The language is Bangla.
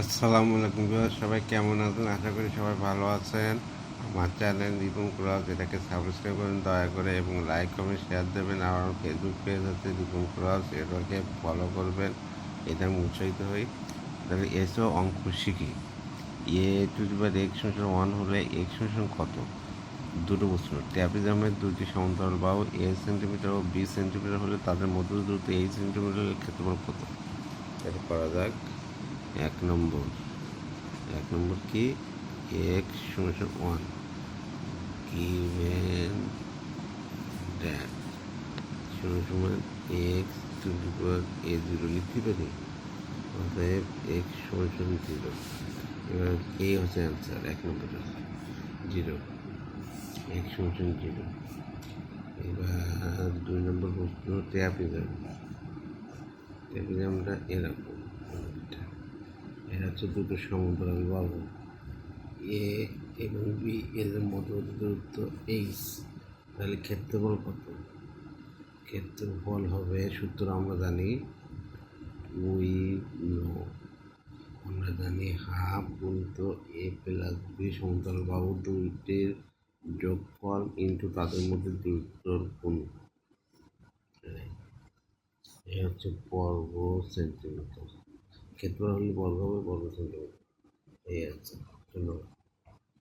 আসসালামু আলাইকুম সবাই কেমন আছেন? আশা করি সবাই ভালো আছেন। আমার চ্যানেল রিপন ক্রস এটাকে সাবস্ক্রাইব করুন, দয়া করে এবং লাইক কমেন্ট শেয়ার দেবেন। আমার ফেসবুক পেজ আছে রিপন ক্রস এটাকে ফলো করবেন। এটা আমি উৎসাহিত হই। তাহলে এসও অঙ্ক শিখি। A to the power X one হলে এক্স ফাংশন কত? দুটো প্রশ্ন। ট্যাপিজামের দুটি সমান্তরাল বাহু এ সেন্টিমিটার ও বি সেন্টিমিটার হলে তাদের মধ্য দূরত্ব এই সেন্টিমিটারের ক্ষেত্রফল কত? এটা করা যাক। এক নম্বর। এক নম্বর কি? এক্স সমান ওয়ান গিভেন দ্যাট সমান সমান X to the A zero লিখতে পারি। অতএব এক্স সমান সমান জিরো এবার এই হচ্ছে অ্যান্সার এক নম্বর জিরো এক্স সমান সমান জিরো এবার দুই নম্বর প্রশ্ন ট্যাপিজাম ট্যাপিজামটা এরকম। অনেকটা হচ্ছে দুটো সমান্তরাল বাহু এ এবং বি এর মধ্যবর্তী দূরত্ব, এইচ, তাহলে ক্ষেত্রফল কত? ক্ষেত্রফল হবে, সূত্র আমরা জানি উই নো আমরা জানি হাফ গুণিত এ প্লাস বি সমান্তরাল বাহু দুইটির যোগফল ইন্টু তাদের মধ্যে দূরত্বর গুণ। এ হচ্ছে বর্গ সেন্টিমিটার। ক্ষেত্র হলে বর্গ হবে বর্গ এই আছে ধন্যবাদ।